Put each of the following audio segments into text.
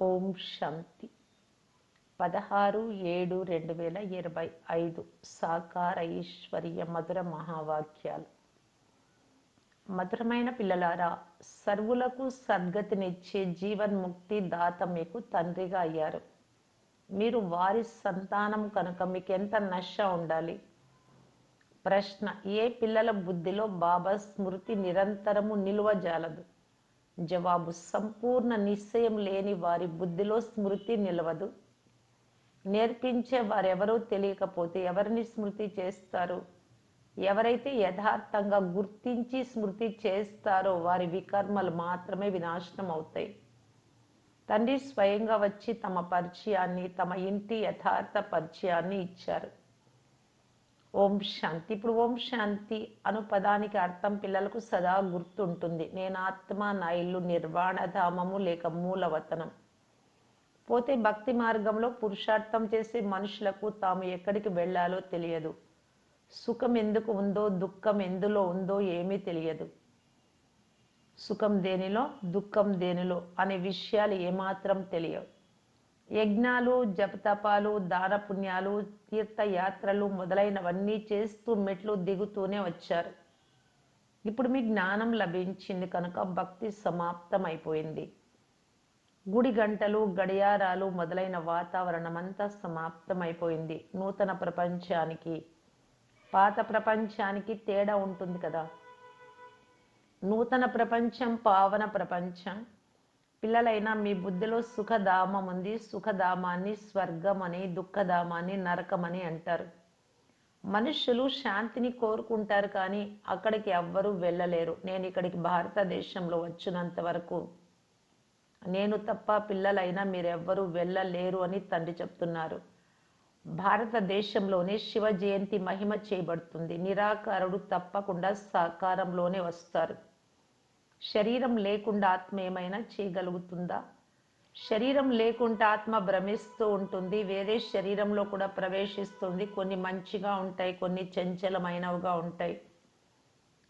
ఓం శాంతి. పదహారు ఏడు రెండు వేల ఇరవై ఐదు సాకార ఐశ్వర్య మధుర మహావాక్యాలు. మధురమైన పిల్లలారా సర్వులకు సద్గతినిచ్చే జీవన్ముక్తి దాత మీకు తండ్రిగా అయ్యారు. మీరు వారి సంతానం కనుక మీకెంత నష్ట నశ ఉండాలి? ప్రశ్న ఏ పిల్లల బుద్ధిలో బాబా స్మృతి నిరంతరము నిలువజాలదు? జవాబు సంపూర్ణ నిశ్చయం లేని వారి బుద్ధిలో స్మృతి నిలవదు. నేర్పించే వారెవరో తెలియకపోతే ఎవరిని స్మృతి చేస్తారు? ఎవరైతే యథార్థంగా గుర్తించి స్మృతి చేస్తారో వారి వికర్మలు మాత్రమే వినాశనం అవుతాయి తండ్రి స్వయంగా వచ్చి తమ పరిచయాన్ని తమ ఇంటి యథార్థ పరిచయాన్ని ఇచ్చారు. ఓం శాంతి. ఇప్పుడు ఓం శాంతి అను పదానికి అర్థం పిల్లలకు సదా గుర్తుంటుంది. నేను ఆత్మ నా ఇల్లు నిర్వాణధామము లేక మూలవతనం. పోతే భక్తి మార్గంలో పురుషార్థం చేసే మనుషులకు తాము ఎక్కడికి వెళ్ళాలో తెలియదు. సుఖం ఎందుకు ఉందో దుఃఖం ఎందులో ఉందో ఏమీ తెలియదు. సుఖం దేనిలో? దుఃఖం దేనిలో? అనే విషయాలు ఏమాత్రం తెలియవు. యజ్ఞాలు జపతపాలు దానపుణ్యాలు తీర్థయాత్రలు మొదలైనవన్నీ చేస్తూ మెట్లు దిగుతూనే వచ్చారు. ఇప్పుడు మీ జ్ఞానం లభించింది కనుక భక్తి సమాప్తం అయిపోయింది గుడి గంటలు గడియారాలు మొదలైన వాతావరణం అంతా సమాప్తం అయిపోయింది నూతన ప్రపంచానికి పాత ప్రపంచానికి తేడా ఉంటుంది కదా. నూతన ప్రపంచం పావన ప్రపంచం పిల్లలైనా మీ బుద్ధిలో సుఖధామం ఉంది. సుఖధామాన్ని స్వర్గం అని దుఃఖధామాన్ని నరకమని అంటారు. మనుషులు శాంతిని కోరుకుంటారు కానీ అక్కడికి ఎవ్వరూ వెళ్ళలేరు. నేను ఇక్కడికి భారతదేశంలో వచ్చినంత వరకు. నేను తప్ప పిల్లలైనా మీరెవ్వరూ వెళ్ళలేరు అని తండ్రి చెప్తున్నారు. భారతదేశంలోనే శివ జయంతి మహిమ చేయబడుతుంది నిరాకారుడు తప్పకుండా సాకారంలోనే వస్తారు. శరీరం లేకుండా ఆత్మ ఏమైనా చేయగలుగుతుందా? శరీరం లేకుండా ఆత్మ భ్రమిస్తూ ఉంటుంది. వేరే శరీరంలో కూడా ప్రవేశిస్తుంది. కొన్ని మంచిగా ఉంటాయి కొన్ని చంచలమైనవిగా ఉంటాయి.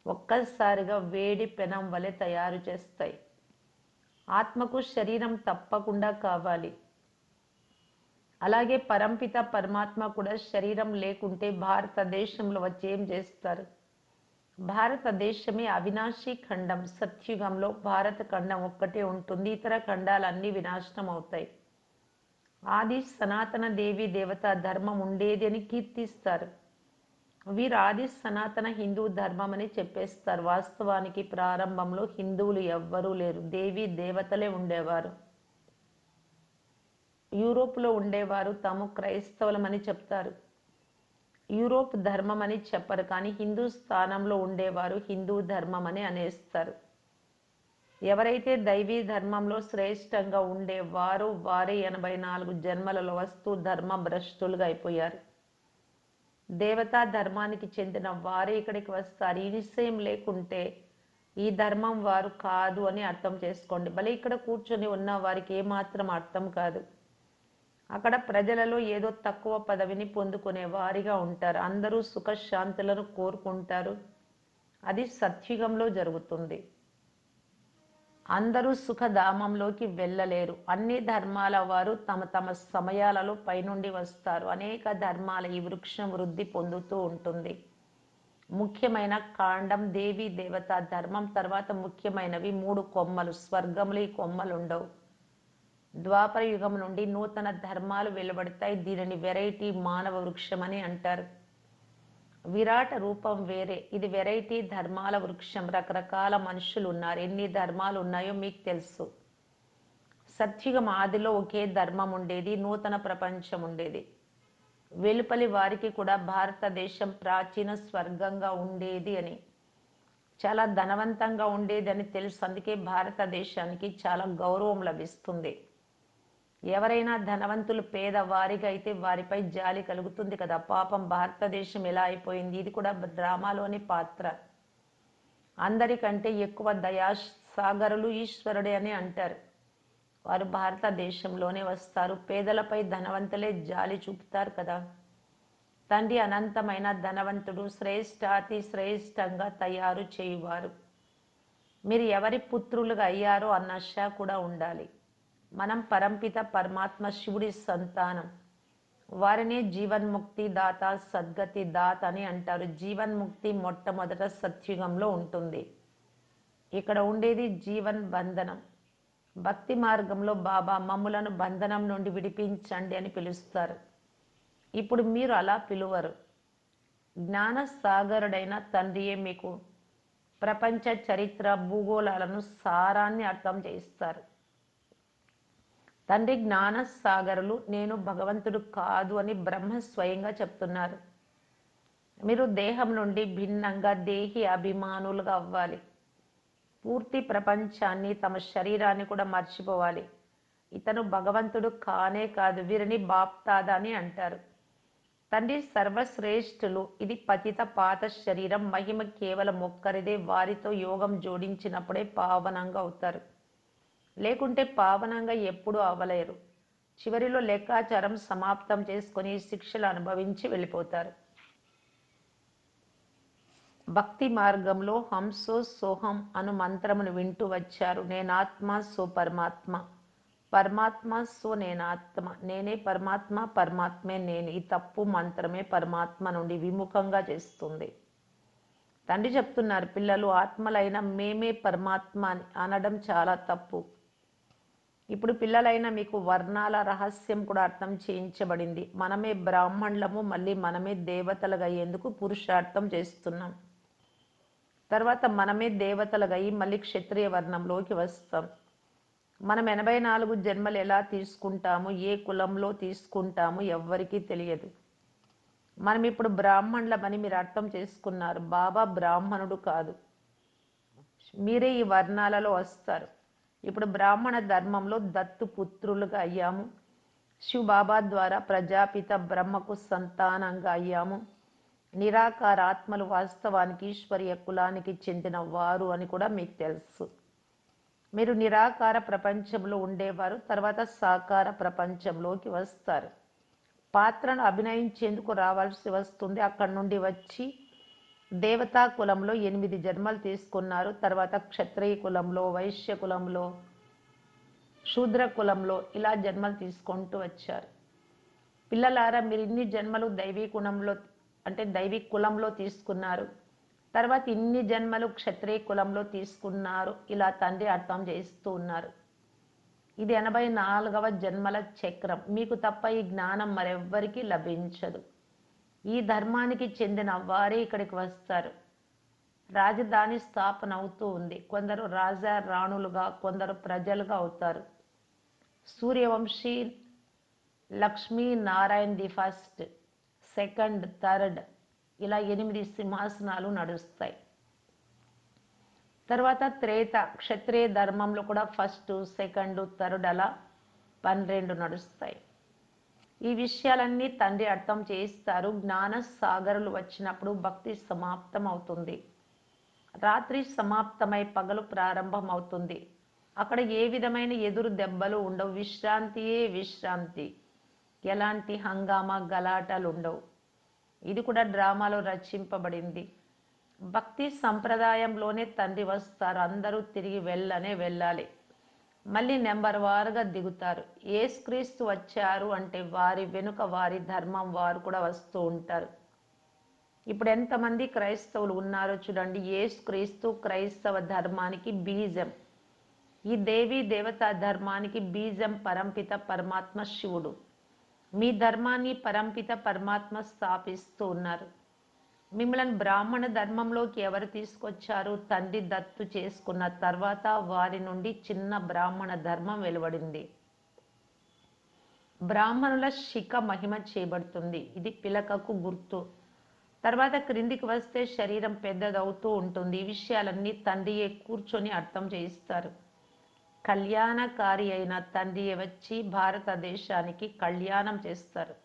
ఒక్కసారిగా వేడి పెనం వలె తయారు చేస్తాయి. ఆత్మకు శరీరం తప్పకుండా కావాలి. అలాగే పరంపిత పరమాత్మ కూడా శరీరం లేకుంటే భారతదేశంలో వచ్చి ఏం చేస్తారు? భారతదేశమే అవినాశి ఖండం సత్యుగంలో భారత ఖండం ఒక్కటే ఉంటుంది. ఇతర ఖండాలన్నీ వినాశనం అవుతాయి. ఆది సనాతన దేవి దేవత ధర్మం ఉండేది అని కీర్తిస్తారు. వీరు ఆది సనాతన హిందూ ధర్మం అని చెప్పేస్తారు. వాస్తవానికి ప్రారంభంలో హిందువులు ఎవ్వరూ లేరు. దేవి దేవతలే ఉండేవారు. యూరోప్లో ఉండేవారు. తాము క్రైస్తవులమని చెప్తారు. యూరోప్ ధర్మం అని చెప్పరు కానీ హిందూ స్థానంలో ఉండేవారు హిందూ ధర్మం అని అనేస్తారు. ఎవరైతే దైవీ ధర్మంలో శ్రేష్టంగా ఉండేవారు వారే ఎనభై నాలుగు జన్మలలో వస్తూ ధర్మ భ్రష్టులుగా అయిపోయారు. దేవతా ధర్మానికి చెందిన వారే ఇక్కడికి వస్తారు. నిశ్చయం లేకుంటే ఈ ధర్మం వారు కాదు అని అర్థం చేసుకోండి. భలే ఇక్కడ కూర్చొని ఉన్న వారికి ఏమాత్రం అర్థం కాదు. అక్కడ ప్రజలలో ఏదో తక్కువ పదవిని పొందుకునే వారిగా ఉంటారు. అందరూ సుఖశాంతులను కోరుకుంటారు. అది సత్యుగంలో జరుగుతుంది. అందరూ సుఖధామంలోకి వెళ్ళలేరు. అన్ని ధర్మాల వారు తమ తమ సమయాలలో పైనుండి వస్తారు. అనేక ధర్మాల ఈ వృక్షం వృద్ధి పొందుతూ ఉంటుంది. ముఖ్యమైన కాండం దేవి దేవత ధర్మం తర్వాత ముఖ్యమైనవి మూడు కొమ్మలు. స్వర్గములు ఈ కొమ్మలు ఉండవు ద్వాపర యుగం నుండి నూతన ధర్మాలు వెలువడతాయి. దీనిని వెరైటీ మానవ వృక్షం అని అంటారు. విరాట రూపం వేరే. ఇది వెరైటీ ధర్మాల వృక్షం. రకరకాల మనుషులు ఉన్నారు. ఎన్ని ధర్మాలు ఉన్నాయో మీకు తెలుసు. సత్యుగం ఆదిలో ఒకే ధర్మం ఉండేది. నూతన ప్రపంచం ఉండేది. వెలుపలి వారికి కూడా భారతదేశం ప్రాచీన స్వర్గంగా ఉండేది అని. చాలా ధనవంతంగా ఉండేది అని తెలుసు. అందుకే భారతదేశానికి చాలా గౌరవం లభిస్తుంది. ఎవరైనా ధనవంతులు పేదవారికి అయితే వారిపై జాలి కలుగుతుంది కదా. పాపం భారతదేశం ఎలా అయిపోయింది? ఇది కూడా డ్రామాలోని పాత్ర. అందరికంటే ఎక్కువ దయా సాగరులు ఈశ్వరుడే అని అంటారు. వారు భారతదేశంలోనే వస్తారు. పేదలపై ధనవంతులే జాలి చూపుతారు కదా. తండ్రి అనంతమైన ధనవంతుడు శ్రేష్టాతి శ్రేష్టంగా తయారు చేయువారు. మీరు ఎవరి పుత్రులుగా అయ్యారో అన్న ఆశ కూడా ఉండాలి. మనం పరంపిత పరమాత్మ శివుడి సంతానం. వారిని జీవన్ముక్తి దాత సద్గతి దాత అని అంటారు. జీవన్ముక్తి మొట్టమొదట సత్యుగంలో ఉంటుంది. ఇక్కడ ఉండేది జీవన్ బంధనం. భక్తి మార్గంలో బాబా మమ్ములను బంధనం నుండి విడిపించండి అని పిలుస్తారు. ఇప్పుడు మీరు అలా పిలువరు. జ్ఞాన సాగరుడైన తండ్రియే మీకు. ప్రపంచ చరిత్ర భూగోళాలను సారాన్ని అర్థం చేస్తారు తండ్రి జ్ఞానసాగరులు నేను భగవంతుడు కాదు అని బ్రహ్మ స్వయంగా చెప్తున్నారు. మీరు దేహం నుండి భిన్నంగా దేహి అభిమానులుగా అవ్వాలి. పూర్తి ప్రపంచాన్ని తమ శరీరాన్ని కూడా మర్చిపోవాలి. ఇతను భగవంతుడు కానే కాదు వీరిని బాప్తాదా అని అంటారు. తండ్రి సర్వశ్రేష్ఠులు ఇది పతిత పాత శరీరం మహిమ కేవలం ఒక్కరిదే వారితో యోగం జోడించినప్పుడే పావనంగా అవుతారు. లేకుంటే పావనంగా ఎప్పుడూ అవ్వలేరు చివరిలో లెక్కాచారం సమాప్తం చేసుకొని శిక్షలు అనుభవించి వెళ్ళిపోతారు. భక్తి మార్గంలో హంసో సోహం అను మంత్రమును వింటూ వచ్చారు. నేనాత్మ సో పరమాత్మ. పరమాత్మ సో నేనాత్మ. నేనే పరమాత్మ పరమాత్మే నేను. ఈ తప్పు మంత్రమే పరమాత్మ నుండి విముఖంగా చేస్తుంది. తండ్రి చెప్తున్నారు పిల్లలు ఆత్మలైన మేమే పరమాత్మ అని అనడం చాలా తప్పు. ఇప్పుడు పిల్లలైన మీకు వర్ణాల రహస్యం కూడా అర్థం చేయించబడింది. మనమే బ్రాహ్మణులము మళ్ళీ మనమే దేవతలుగయ్యేందుకు పురుషార్థం చేస్తున్నాం. తర్వాత మనమే దేవతలుగయి మళ్ళీ క్షత్రియ వర్ణంలోకి వస్తాం. మనం ఎనభై నాలుగు జన్మలు ఎలా తీసుకుంటాము ఏ కులంలో తీసుకుంటాము ఎవ్వరికీ తెలియదు. మనం ఇప్పుడు బ్రాహ్మణులమని మీరు అర్థం చేసుకున్నారు. బాబా బ్రాహ్మణుడు కాదు. మీరే ఈ వర్ణాలలో వస్తారు. ఇప్పుడు బ్రాహ్మణ ధర్మంలో దత్తు పుత్రులుగా అయ్యాము. శివబాబా ద్వారా ప్రజాపిత బ్రహ్మకు సంతానంగా అయ్యాము. నిరాకార ఆత్మలు వాస్తవానికి ఈశ్వరీయ కులానికి చెందిన వారు అని కూడా మీకు తెలుసు. మీరు నిరాకార ప్రపంచంలో ఉండేవారు తర్వాత సాకార ప్రపంచంలోకి వస్తారు. పాత్రను అభినయించేందుకు రావాల్సి వస్తుంది. అక్కడి నుండి వచ్చి దేవతా కులంలో ఎనిమిది జన్మలు తీసుకున్నారు. తర్వాత క్షత్రియ కులంలో వైశ్య కులంలో శూద్ర కులంలో ఇలా జన్మలు తీసుకుంటూ వచ్చారు. పిల్లలారా మీరు ఇన్ని జన్మలు దైవీ కులంలో అంటే దైవీ కులంలో తీసుకున్నారు. తర్వాత ఇన్ని జన్మలు క్షత్రియ కులంలో తీసుకున్నారు. ఇలా తండ్రి అర్థం చేస్తూ ఉన్నారు. ఇది ఎనభై నాలుగవ జన్మల చక్రం. మీకు తప్ప ఈ జ్ఞానం మరెవ్వరికీ లభించదు. ఈ ధర్మానికి చెందిన వారే ఇక్కడికి వస్తారు. రాజధాని స్థాపన అవుతూ ఉంది. కొందరు రాజా రాణులుగా కొందరు ప్రజలుగా అవుతారు. Suryavanshi Lakshmi Narayan the first second third ఇలా ఎనిమిది సింహాసనాలు నడుస్తాయి. తర్వాత త్రేత క్షత్రియ ధర్మంలో కూడా ఫస్ట్ సెకండ్ థర్డ్ అలా పన్నెండు నడుస్తాయి. ఈ విషయాలన్నీ తండ్రి అర్థం చేయిస్తారు. జ్ఞాన సాగరులు వచ్చినప్పుడు భక్తి సమాప్తం అవుతుంది రాత్రి సమాప్తమై పగలు ప్రారంభం అవుతుంది అక్కడ ఏ విధమైన ఎదురు దెబ్బలు ఉండవు. విశ్రాంతియే విశ్రాంతి. ఎలాంటి హంగామా గలాటాలు ఉండవు. ఇది కూడా డ్రామాలో రచింపబడింది. భక్తి సంప్రదాయంలోనే తండ్రి వస్తారు. అందరూ తిరిగి వెళ్ళనే వెళ్ళాలి. మళ్ళీ నెంబర్ వారుగా దిగుతారు. ఏసుక్రీస్తు వచ్చారు అంటే వారి వెనుక వారి ధర్మం వారు కూడా వస్తూ ఉంటారు. ఇప్పుడు ఎంతమంది క్రైస్తవులు ఉన్నారో చూడండి. ఏసుక్రీస్తు క్రైస్తవ ధర్మానికి బీజం. ఈ దేవి దేవతా ధర్మానికి బీజం పరంపిత పరమాత్మ శివుడు. మీ ధర్మాన్ని పరంపిత పరమాత్మ స్థాపిస్తూ ఉన్నారు. మిమ్మల్ని బ్రాహ్మణ ధర్మంలోకి ఎవరు తీసుకొచ్చారు? తండ్రి దత్తు చేసుకున్న తర్వాత వారి నుండి చిన్న బ్రాహ్మణ ధర్మం వెలువడింది. బ్రాహ్మణుల శిఖ మహిమ చేయబడుతుంది ఇది పిలకకు గుర్తు. తర్వాత క్రిందికి వస్తే శరీరం పెద్దదవుతూ ఉంటుంది. ఈ విషయాలన్నీ తండ్రియే కూర్చొని అర్థం చేయిస్తారు. కళ్యాణకారి అయిన తండ్రియే వచ్చి భారతదేశానికి కళ్యాణం చేస్తారు.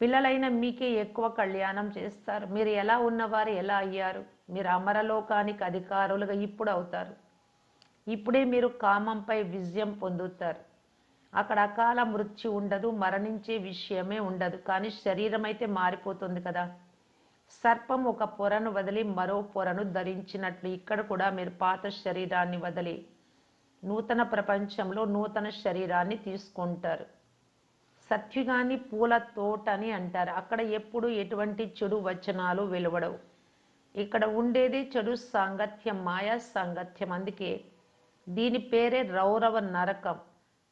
పిల్లలైన మీకే ఎక్కువ కళ్యాణం చేస్తారు. మీరు ఎలా ఉన్నవారు ఎలా అయ్యారు? మీరు అమరలోకానికి అధికారులుగా ఇప్పుడు అవుతారు. ఇప్పుడే మీరు కామంపై విజయం పొందుతారు. అక్కడ అకాల మృత్యు ఉండదు మరణించే విషయమే ఉండదు. కానీ శరీరం అయితే మారిపోతుంది కదా. సర్పం ఒక పొరను వదిలి మరో పొరను ధరించినట్లు ఇక్కడ కూడా మీరు పాత శరీరాన్ని వదిలి నూతన ప్రపంచంలో నూతన శరీరాన్ని తీసుకుంటారు. సత్యుగాన్ని పూల తోట అని అంటారు. అక్కడ ఎప్పుడు ఎటువంటి చెడు వచనాలు వెలువడవు. ఇక్కడ ఉండేది చెడు సాంగత్యం మాయా సాంగత్యం. అందుకే దీని పేరే రౌరవ నరకం.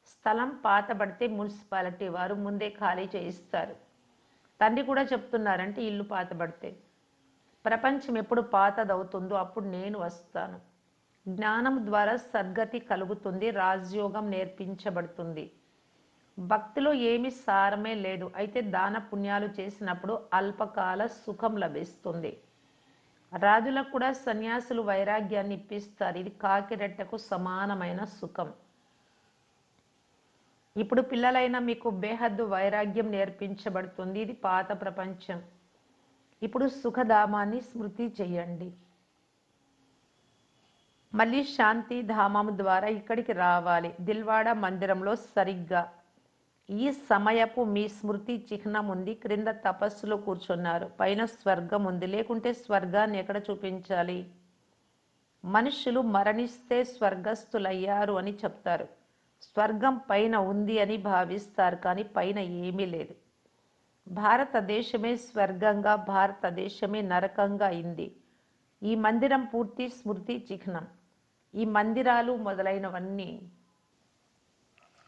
స్థలం పాతబడితే మున్సిపాలిటీ వారు ముందే ఖాళీ చేయిస్తారు. తండ్రి కూడా చెప్తున్నారంటే ఇల్లు పాతబడితే. ప్రపంచం ఎప్పుడు పాతదవుతుందో అప్పుడు నేను వస్తాను. జ్ఞానం ద్వారా సద్గతి కలుగుతుంది రాజయోగం నేర్పించబడుతుంది. భక్తిలో ఏమి సారమే లేదు. అయితే దాన పుణ్యాలు చేసినప్పుడు అల్పకాల సుఖం లభిస్తుంది. రాజులకు కూడా సన్యాసులు వైరాగ్యాన్ని ఇప్పిస్తారు. ఇది కాకిరెట్టకు సమానమైన సుఖం. ఇప్పుడు పిల్లలైన మీకు బేహద్దు వైరాగ్యం నేర్పించబడుతుంది. ఇది పాత ప్రపంచం. ఇప్పుడు సుఖధామాన్ని స్మృతి చెయ్యండి మళ్ళీ శాంతి ధామం ద్వారా ఇక్కడికి రావాలి. దిల్వాడ మందిరంలో సరిగ్గా ఈ సమయపు మీ స్మృతి చిహ్నం ఉంది. క్రింద తపస్సులో కూర్చున్నారు. పైన స్వర్గం ఉంది. లేకుంటే స్వర్గాన్ని ఎక్కడ చూపించాలి? మనుషులు మరణిస్తే స్వర్గస్థులయ్యారు అని చెప్తారు. స్వర్గం పైన ఉంది అని భావిస్తారు. కానీ పైన ఏమీ లేదు. భారతదేశమే స్వర్గంగా భారతదేశమే నరకంగా అయింది. ఈ మందిరం పూర్తి స్మృతి చిహ్నం. ఈ మందిరాలు మొదలైనవన్నీ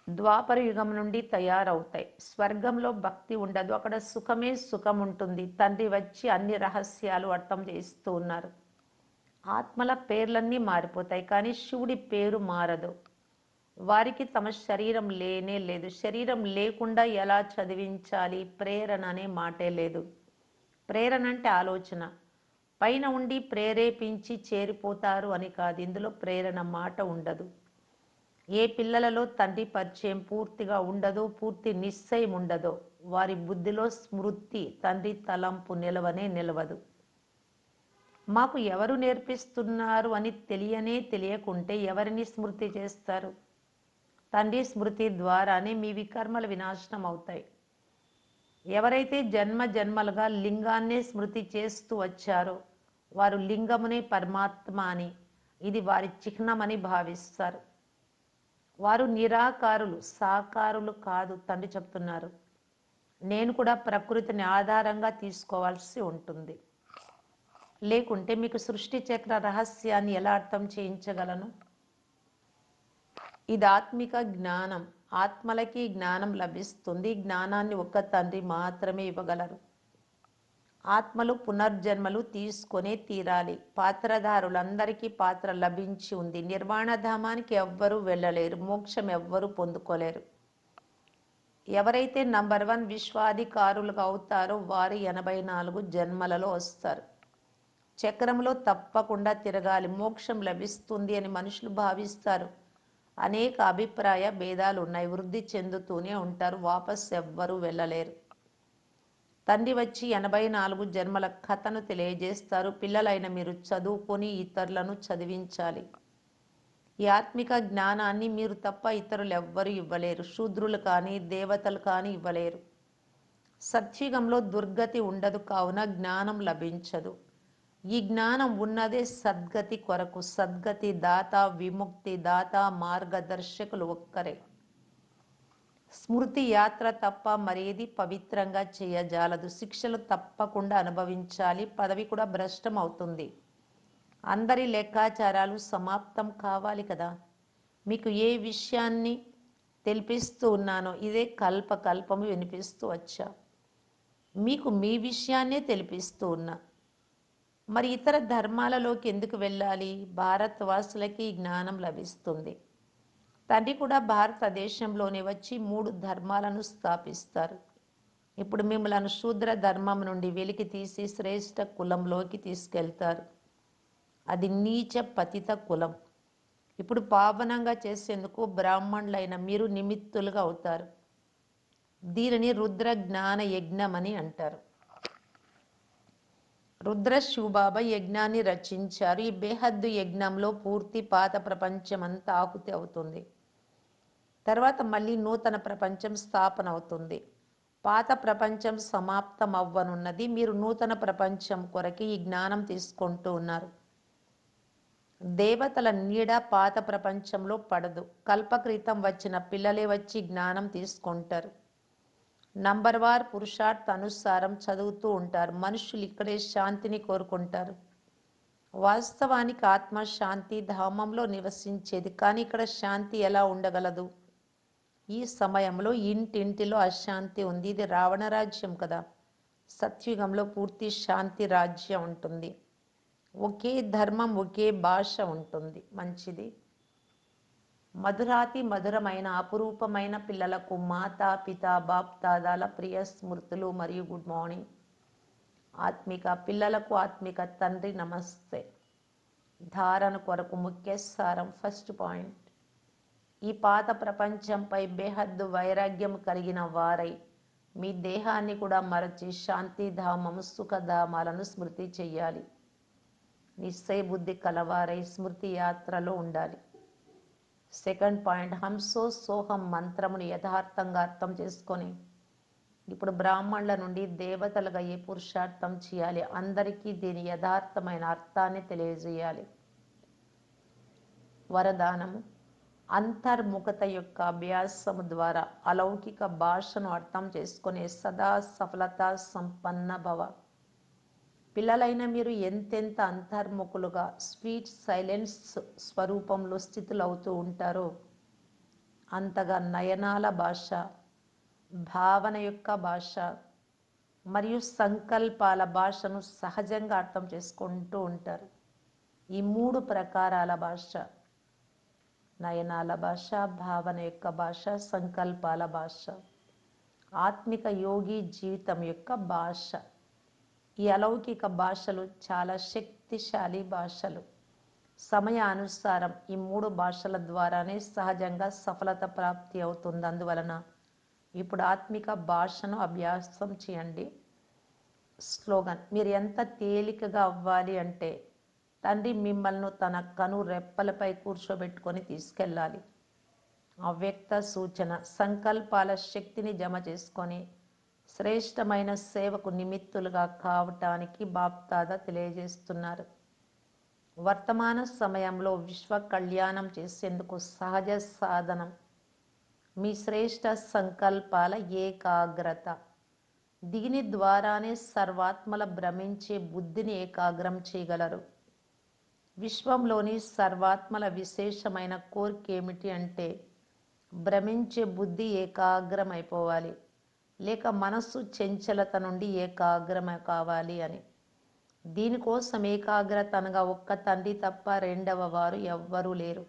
ద్వాపర యుగం నుండి తయారవుతాయి. స్వర్గంలో భక్తి ఉండదు. అక్కడ సుఖమే సుఖం ఉంటుంది. తండ్రి వచ్చి అన్ని రహస్యాలు అర్థం చేస్తూ ఉన్నారు. ఆత్మల పేర్లన్నీ మారిపోతాయి కానీ శివుడి పేరు మారదు. వారికి తమ శరీరం లేనే లేదు. శరీరం లేకుండా ఎలా చదివించాలి? ప్రేరణ అనే మాటే లేదు. ప్రేరణ అంటే ఆలోచన. పైన ఉండి ప్రేరేపించి చేరిపోతారు అని కాదు. ఇందులో ప్రేరణ మాట ఉండదు. ఏ పిల్లలలో తండ్రి పరిచయం పూర్తిగా ఉండదో పూర్తి నిశ్చయం ఉండదో వారి బుద్ధిలో స్మృతి తండ్రి తలంపు నిలవనే నిలవదు. మాకు ఎవరు నేర్పిస్తున్నారు అని తెలియనే తెలియకుంటే ఎవరిని స్మృతి చేస్తారు? తండ్రి స్మృతి ద్వారానే మీ వికర్మలు వినాశనం అవుతాయి. ఎవరైతే జన్మ జన్మలుగా లింగాన్నే స్మృతి చేస్తూ వచ్చారో వారు లింగమునే పరమాత్మ అని ఇది వారి చిహ్నమని భావిస్తారు. వారు నిరాకారులు సాకారులు కాదు తండ్రి చెప్తున్నారు. నేను కూడా ప్రకృతిని ఆధారంగా తీసుకోవాల్సి ఉంటుంది. లేకుంటే మీకు సృష్టి చక్ర రహస్యాన్ని ఎలా అర్థం చేయించగలను? ఇది ఆత్మిక జ్ఞానం. ఆత్మలకి జ్ఞానం లభిస్తుంది. జ్ఞానాన్ని ఒక్క తండ్రి మాత్రమే ఇవ్వగలరు. ఆత్మలు పునర్జన్మలు తీసుకొనే తీరాలి. పాత్రధారులందరికీ పాత్ర లభించి ఉంది. నిర్వాణధామానికి ఎవ్వరూ వెళ్ళలేరు. మోక్షం ఎవ్వరూ పొందుకోలేరు. ఎవరైతే నంబర్ వన్ విశ్వాధికారులుగా అవుతారో వారు ఎనభై నాలుగు జన్మలలో వస్తారు. చక్రంలో తప్పకుండా తిరగాలి. మోక్షం లభిస్తుంది అని మనుషులు భావిస్తారు. అనేక అభిప్రాయ భేదాలు ఉన్నాయి. వృద్ధి చెందుతూనే ఉంటారు. వాపస్ ఎవ్వరూ వెళ్ళలేరు. తండ్రి వచ్చి ఎనభై నాలుగు జన్మల కథను తెలియజేస్తారు. పిల్లలైన మీరు చదువుకొని ఇతరులను చదివించాలి. ఈ ఆత్మిక జ్ఞానాన్ని మీరు తప్ప ఇతరులు ఎవ్వరు ఇవ్వలేరు. శూద్రులు కానీ దేవతలు కానీ ఇవ్వలేరు. సత్యుగంలో దుర్గతి ఉండదు కావున జ్ఞానం లభించదు. ఈ జ్ఞానం ఉన్నదే సద్గతి కొరకు. సద్గతి దాత విముక్తి దాత మార్గదర్శకులు ఒక్కరే. స్మృతి యాత్ర తప్ప మరేది పవిత్రంగా చేయజాలదు. శిక్షలు తప్పకుండా అనుభవించాలి. పదవి కూడా భ్రష్టం అవుతుంది. అందరి లెక్కాచారాలు సమాప్తం కావాలి కదా. మీకు ఏ విషయాన్ని తెలిపిస్తూ ఉన్నానో ఇదే కల్ప కల్పము వినిపిస్తూ వచ్చా. మీకు మీ విషయాన్నే తెలిపిస్తూ ఉన్నా. మరి ఇతర ధర్మాలలోకి ఎందుకు వెళ్ళాలి? భారతవాసులకి జ్ఞానం లభిస్తుంది. తండ్రి కూడా భారతదేశంలోనే వచ్చి మూడు ధర్మాలను స్థాపిస్తారు. ఇప్పుడు మిమ్మల్ని శూద్ర ధర్మం నుండి వెలికి తీసి శ్రేష్ట కులంలోకి తీసుకెళ్తారు. అది నీచ పతిత కులం. ఇప్పుడు పావనంగా చేసేందుకు బ్రాహ్మణులైన మీరు నిమిత్తులుగా అవుతారు. దీనిని రుద్ర జ్ఞాన యజ్ఞం అని అంటారు. రుద్ర శివబాబా యజ్ఞాన్ని రచించారు. ఈ బేహద్దు యజ్ఞంలో పూర్తి పాత ప్రపంచమంతా ఆహుతి అవుతుంది. తర్వాత మళ్ళీ నూతన ప్రపంచం స్థాపన అవుతుంది పాత ప్రపంచం సమాప్తం అవ్వనున్నది మీరు నూతన ప్రపంచం కొరకి ఈ జ్ఞానం తీసుకుంటూ ఉన్నారు. దేవతల నీడ పాత ప్రపంచంలో పడదు. కల్పక్రితం వచ్చిన పిల్లలే వచ్చి జ్ఞానం తీసుకుంటారు. నంబర్ వార్ పురుషార్థ అనుసారం చదువుతూ ఉంటారు. మనుషులు ఇక్కడే శాంతిని కోరుకుంటారు. వాస్తవానికి ఆత్మ శాంతి ధామంలో నివసించేది. కానీ ఇక్కడ శాంతి ఎలా ఉండగలదు? ఈ సమయంలో ఇంటింటిలో అశాంతి ఉంది. ఇది రావణ రాజ్యం కదా. సత్యుగంలో పూర్తి శాంతి రాజ్యం ఉంటుంది. ఒకే ధర్మం ఒకే భాష ఉంటుంది. మంచిది. మధురాతి మధురమైన అపురూపమైన పిల్లలకు మాతా పిత బాప్ దాదాల ప్రియ స్మృతులు మరియు గుడ్ మార్నింగ్. ఆత్మిక పిల్లలకు ఆత్మిక తండ్రి నమస్తే. ధారణ కొరకు ముఖ్య సారం ఫస్ట్ పాయింట్. ఈ పాత ప్రపంచంపై బేహద్దు వైరాగ్యం కలిగిన వారై మీ దేహాన్ని కూడా మరచి శాంతిధామం సుఖధామాలను స్మృతి చెయ్యాలి. నిశ్చయబుద్ధి కలవారై స్మృతి యాత్రలో ఉండాలి. సెకండ్ పాయింట్ హంసో సోహం మంత్రమును యథార్థంగా అర్థం చేసుకొని ఇప్పుడు బ్రాహ్మణుల నుండి దేవతలుగా ఏ పురుషార్థం చేయాలి? అందరికీ దీని యథార్థమైన అర్థాన్ని తెలియజేయాలి. వరదానము. అంతర్ముఖత యొక్క అభ్యాసము ద్వారా అలౌకిక భాషను అర్థం చేసుకునే సదా సఫలత సంపన్న భవ. పిల్లలైన మీరు ఎంతెంత అంతర్ముఖులుగా స్వీట్ సైలెన్స్ స్వరూపంలో స్థితులవుతూ ఉంటారో అంతగా నయనాల భాష భావన యొక్క భాష మరియు సంకల్పాల భాషను సహజంగా అర్థం చేసుకుంటూ ఉంటారు. ఈ మూడు ప్రకారాల భాష నయనాల భాష భావన యొక్క భాష సంకల్పాల భాష ఆత్మిక యోగి జీవితం యొక్క భాష. ఈ అలౌకిక భాషలు చాలా శక్తిశాలి భాషలు. సమయానుసారం ఈ మూడు భాషల ద్వారానే సహజంగా సఫలత ప్రాప్తి అవుతుంది. అందువలన ఇప్పుడు ఆత్మిక భాషను అభ్యాసం చేయండి. స్లోగన్ మీరు ఎంత తేలికగా అవ్వాలి అంటే తండ్రి మిమ్మల్ని తన కను రెప్పలపై కూర్చోబెట్టుకొని తీసుకెళ్ళాలి. అవ్యక్త సూచన సంకల్పాల శక్తిని జమ చేసుకొని శ్రేష్టమైన సేవకు నిమిత్తులుగా కావటానికి బాప్తాద తెలియజేస్తున్నారు. వర్తమాన సమయంలో విశ్వ కళ్యాణం చేసేందుకు సహజ సాధనం. మీ శ్రేష్ట సంకల్పాల ఏకాగ్రత. దీని ద్వారానే సర్వాత్మల భ్రమించే బుద్ధిని ఏకాగ్రం చేయగలరు. విశ్వంలోని సర్వాత్మల విశేషమైన కోరిక ఏమిటి అంటే భ్రమించే బుద్ధి ఏకాగ్రమైపోవాలి. లేక మనస్సు చంచలత నుండి ఏకాగ్రమ కావాలి అని. దీనికోసం ఏకాగ్రత అనగా ఒక్క తండ్రి తప్ప రెండవ వారు ఎవ్వరూ లేరు.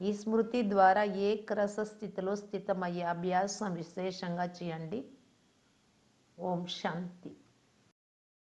ఈ స్మృతి ద్వారా ఏకరస స్థితిలో స్థితమయ్యే అభ్యాసం విశేషంగా చేయండి. ఓం శాంతి.